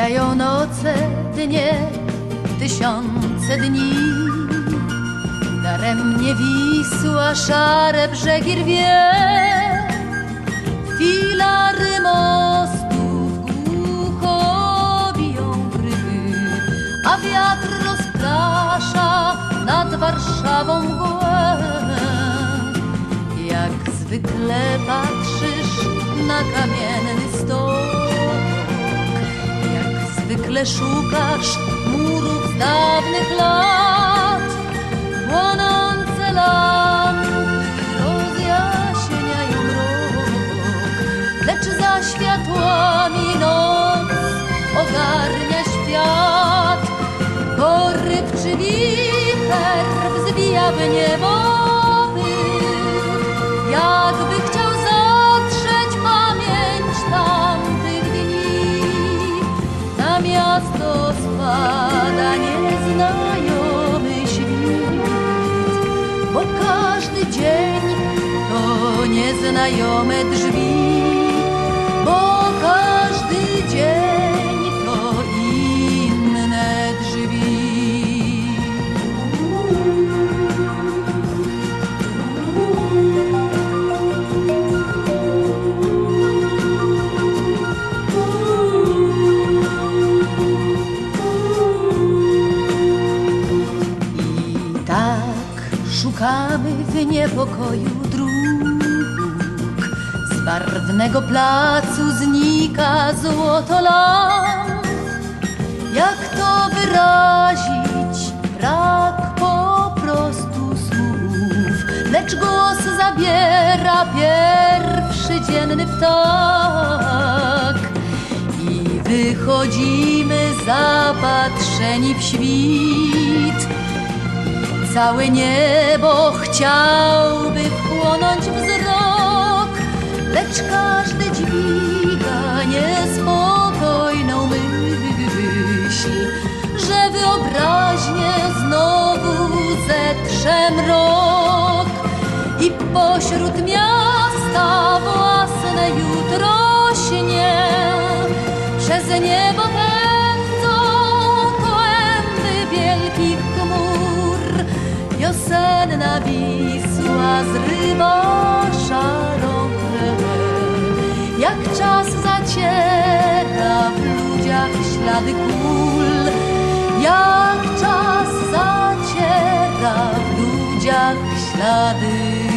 Mijają noce, dnie, tysiące dni. Daremnie Wisła szare brzegi rwie. Filary mostów głucho biją grywy, a wiatr rozprasza nad Warszawą mgłę. Jak zwykle patrzysz na kamienny jak zwykle szukasz murów z dawnych lat, płonące lampy rozjaśniają mrok, lecz za światłami noc ogarnia świat. Porywczy wicher wzbija w niebo miasto spada nieznajomy świt, bo każdy dzień to nieznajome drzwi, bo każdy dzień szukamy w niepokoju dróg. Z barwnego placu znika złoto lamp. Jak to wyrazić? Brak po prostu słów, lecz głos zabiera pierwszy dzienny ptak. I wychodzimy zapatrzeni w świt. Całe niebo chciałby wchłonąć wzrok, lecz każdy dźwiga niespokojną myśl, że wyobraźnię znowu zetrze mrok i pośród miasta własne jutro śnie. Przez niebo pędzą kłęby wielkich chmur, wiosenna Wisła zrywa szarą krew. Jak czas zaciera w ludziach ślady kul, jak czas zaciera w ludziach ślady